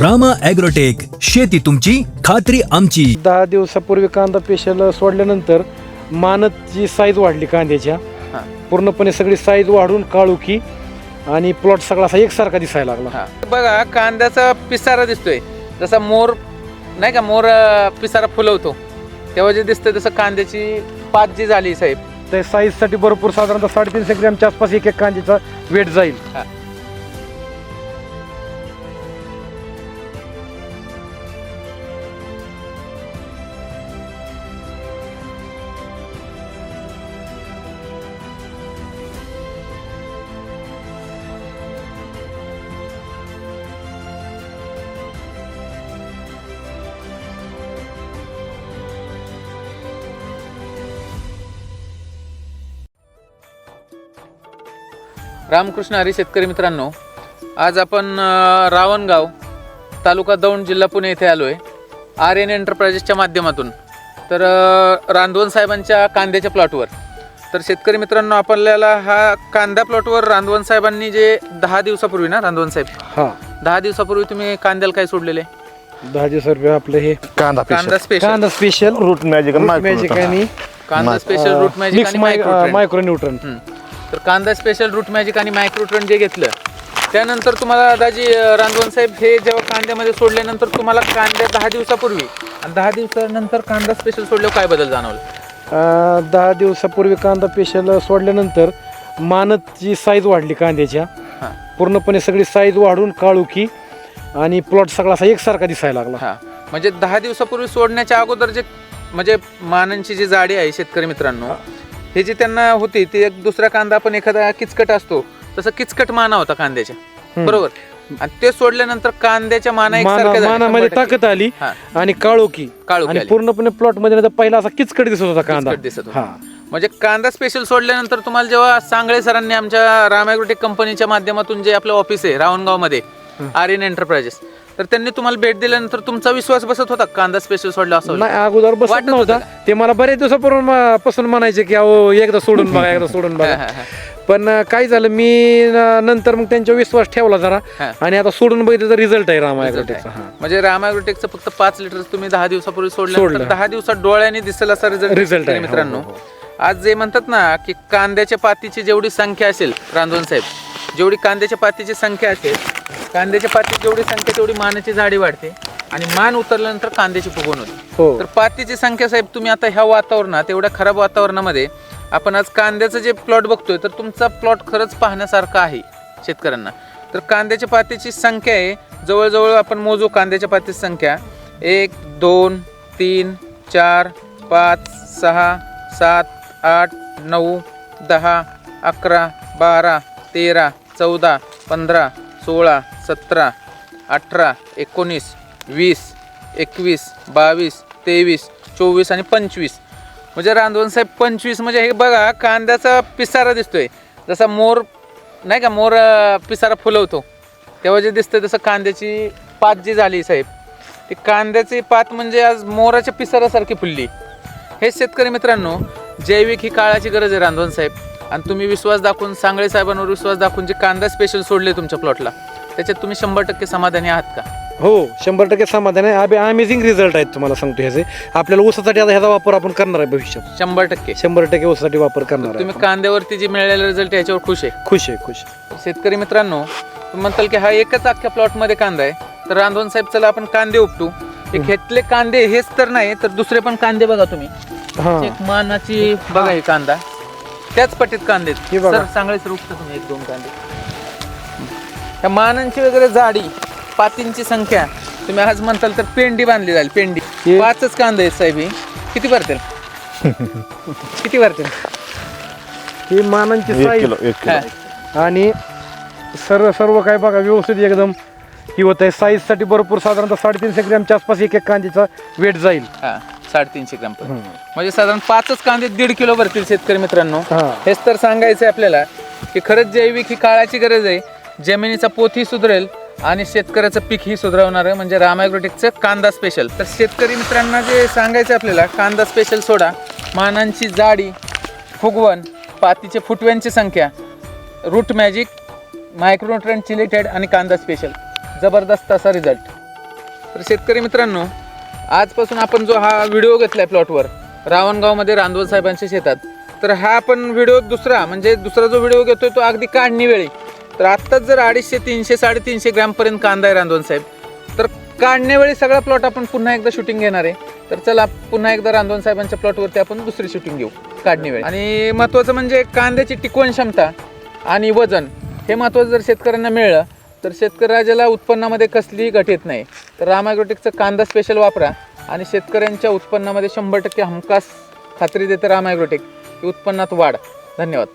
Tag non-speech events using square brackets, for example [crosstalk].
Rama agrotech शेती तुमची खात्री आमची. दहा दिवसापूर्वी कांदा पेशल सोडल्यानंतर मानची साईज वाढली कांद्याच्या. हा. पूर्णपणे सगळी साईज वाढून काळुकी आणि प्लॉट सगळा असा एकसारखा दिसायला लागला. हा. बघा कांद्याचा पिसारा दिसतोय. जसा मोर नाही का मोर पिसारा फुलवतो. तेव्हा जे दिसतंय तसं कांद्याची पात जी झाली साहेब. त्या साईजसाठी भरपूर साधारणतः साडेतीनशे ग्रॅमच्या आसपास एक एक कांद्याचा वेट जाईल. रामकृष्ण हरी शेतकरी मित्रांनो आज आपण रावणगाव तालुका दौंड जिल्हा पुणे येथे आलो आहे आर एन एंटरप्राइजेसच्या माध्यमातून. तर रांधवन साहेबांच्या कांद्याच्या प्लॉटवर. तर शेतकरी मित्रांनो आपल्याला हा कांदा प्लॉटवर रांधवन साहेबांनी जे दहा दिवसापूर्वी ना रांधवन साहेब? हा. दहा दिवसापूर्वी तुम्ही कांद्याला काय सोडलेले? दहा रुपये आपलं हे कांदा कांदा स्पेशल कांदा स्पेशल रूट मॅजिक मॅजिक आणि कांदा स्पेशल रूट मॅजिक आणि मायक्रो मायक्रो न्यूट्रन. तर कांदा स्पेशल रूट मॅजिक आणि मायक्रोट्रन जे घेतलं त्यानंतर तुम्हाला दाजी रांधवन साहेब हे जेव्हा कांद्यामध्ये सोडल्यानंतर तुम्हाला कांद्या दहा दिवसापूर्वी आणि दहा दिवसानंतर कांदा स्पेशल सोडल्यावर काय बदल जाणवलं? दहा दिवसापूर्वी कांदा पेशल सोडल्यानंतर मानची साईज वाढली कांद्याच्या. हां. पूर्णपणे सगळी साईज वाढून काळुकी आणि प्लॉट सगळा असा एकसारखा दिसायला लागला. हा. म्हणजे दहा दिवसापूर्वी सोडण्याच्या अगोदर जे म्हणजे मानांची जी जाडी आहे शेतकरी मित्रांनो हे जी त्यांना होती ती एक दुसरा कांदा पण एखादा किचकट असतो तसं किचकट माना होता कांद्याच्या. बरोबर आणि ते सोडल्यानंतर कांद्याच्या माना माना मानामध्ये. ताकद आली हा. आणि काळोखी काळोखी आणि आली. पूर्णपणे प्लॉटमध्ये नाही तर पहिला असा किचकट दिसत होता कांदा किचकट दिसत होता. हा म्हणजे कांदा स्पेशल सोडल्यानंतर तुम्हाला जेव्हा सांगळे सरांनी आमच्या रामॅग्रोटेक कंपनीच्या माध्यमातून जे आपलं ऑफिस आहे रावणगावमध्ये आर एन एंटरप्राइजेस तर त्यांनी तुम्हाला भेट दिल्यानंतर तुमचा विश्वास बसत होता कांदा स्पेशल सोडला असं नाही अगोदर बसत वाटत नव्हता होतं ते मला बरेच दिवसापूर्वी म- पासून म्हणायचे की अहो एकदा सोडून बघा एकदा सोडून [laughs] हा, बघा हा, हा. पण अं, काय झालं मी अं, नंतर मग त्यांच्यावर विश्वास ठेवला जरा हा. आणि आता सोडून बघितलं रिझल्ट आहे रामा Result ॲग्रोटेकचा आहे. हा म्हणजे रामॅग्रोटेकचं फक्त पाच लिटर तुम्ही दहा दिवसापूर्वी सोडलं सोडलं. दहा दिवसात डोळ्याने दिसेल असा रिझल्ट Result आहे, हो, मित्रांनो हो, हो. आज जे म्हणतात ना की कांद्याच्या पातीची जेवढी संख्या असेल रांधवन साहेब जेवढी कांद्याच्या पातीची संख्या असेल कांद्याच्या पातीची जेवढी संख्या तेवढी मानाची झाडी वाढते. आणि मान उतरल्यानंतर कांद्याची फुगवण होते. हो. तर पातीची संख्या साहेब तुम्ही आता ह्या वातावरणात एवढ्या खराब वातावरणामध्ये आपण आज कांद्याचं जे प्लॉट बघतोय तर तुमचा प्लॉट खरंच पाहण्यासारखा आहे शेतकऱ्यांना. तर कांद्याच्या पातीची संख्या आहे जवळजवळ आपण मोजू कांद्याच्या पातीची संख्या. एक दोन तीन चार पाच सहा सात आठ नऊ दहा अकरा बारा तेरा चौदा पंधरा सोळा सतरा अठरा एकोणीस वीस एकवीस बावीस तेवीस चोवीस आणि पंचवीस. म्हणजे रांधवन साहेब पंचवीस म्हणजे हे बघा कांद्याचा पिसारा दिसतोय. जसा मोर नाही का मोर पिसारा फुलवतो. तेव्हा जे दिसतंय तसं कांद्याची पात जी झाली साहेब ती कांद्याची पात म्हणजे आज मोराच्या पिसारासारखी फुलली. हे शेतकरी मित्रांनो जैविक ही काळाची गरज आहे रांधवन साहेब. आणि तुम्ही विश्वास दाखवून सांगळे साहेबांवर विश्वास दाखवून जे कांदा स्पेशल सोडले तुमच्या प्लॉटला त्याच्यात तुम्ही शंभर टक्के समाधानी आहात का? हो शंभर टक्के समाधान आहे. अमेझिंग रिझल्ट आहेत तुम्हाला सांगतो ह्याचे. आपल्याला ऊसासाठी आता ह्याचा वापर आपण करणार आहे भविष्यात. शंभर टक्के. शंभर टक्के ऊसासाठी वापर करणार आहे तुम्ही आपण. कांद्यावरती जी मिळालेला रिझल्ट याच्यावर खुश आहे? खुश आहे खुश आहे. शेतकरी मित्रांनो तुम्ही म्हणताल की हा एकच अख्ख्या प्लॉटमध्ये कांदा आहे. तर रांधवन साहेब चला आपण कांदे उपटू. हे घेतले कांदे हेच तर नाही तर दुसरे पण कांदे बघा तुम्ही. हा. एक मानाची बघा हे कांदा. त्याच पट्टीत कांदे आहेत. हे बघा. सर चांगले सर उपटा तुम्ही एक दोन कांदे या मानांची वगैरे जाडी पातींची संख्या तुम्ही आज म्हणताल तर पेंडी बांधली जाईल पेंडी हे- पाचच कांदे आहेत साहेब हे. किती भरतील [laughs] किती भरतील ही मानांची एक साईज किलो एक किलो. आणि सर्व सर्व काय बघा व्यवस्थित एकदम ही होत आहे साईजसाठी भरपूर साधारणतः साडेतीनशे ग्रॅमच्या आसपास एक एक कांद्याचा वेट जाईल हा साडेतीनशे ग्राम म्हणजे साधारण पाचच कांदे दीड किलो भरतील शेतकरी मित्रांनो. हेच तर सांगायचं आहे आपल्याला की खरंच जैविक ही काळाची गरज आहे. जमिनीचा पोथही सुधरेल आणि शेतकऱ्याचं पीक ही सुधारवणार आहे. म्हणजे रामायग्रोटेकचं कांदा स्पेशल तर शेतकरी मित्रांना जे सांगायचं आपल्याला कांदा स्पेशल सोडा. मानांची जाडी फुगवण पातीचे फुटव्यांची संख्या रूट मॅजिक मायक्रोन्युट्रंट चिलेटेड आणि कांदा स्पेशल जबरदस्त असा रिझल्ट तर शेतकरी मित्रांनो आजपासून आपण जो हा व्हिडिओ घेतलाय प्लॉटवर रावणगावमध्ये रांदवल साहेबांच्या शेतात तर हा आपण व्हिडिओ दुसरा म्हणजे दुसरा जो व्हिडिओ घेतोय तो अगदी काढणी वेळी. तर आत्ताच जर अडीचशे तीनशे साडेतीनशे ग्रॅमपर्यंत कांदा आहे रांधवन साहेब. तर काढण्यावेळी सगळा प्लॉट आपण पुन्हा एकदा शूटिंग घेणार आहे. तर चला पुन्हा एकदा रांधवन साहेबांच्या प्लॉटवरती आपण दुसरी शूटिंग घेऊ काढणी वेळी. आणि महत्त्वाचं म्हणजे कांद्याची टिकवण क्षमता आणि वजन हे महत्त्वाचं जर शेतकऱ्यांना मिळलं तर शेतकरी राजाला उत्पन्नामध्ये कसलीही घट येत नाही. तर रामायग्रोटेकचं कांदा स्पेशल वापरा आणि शेतकऱ्यांच्या उत्पन्नामध्ये शंभर टक्के हमखास खात्री देते रामायग्रोटेक की उत्पन्नात वाढ. धन्यवाद.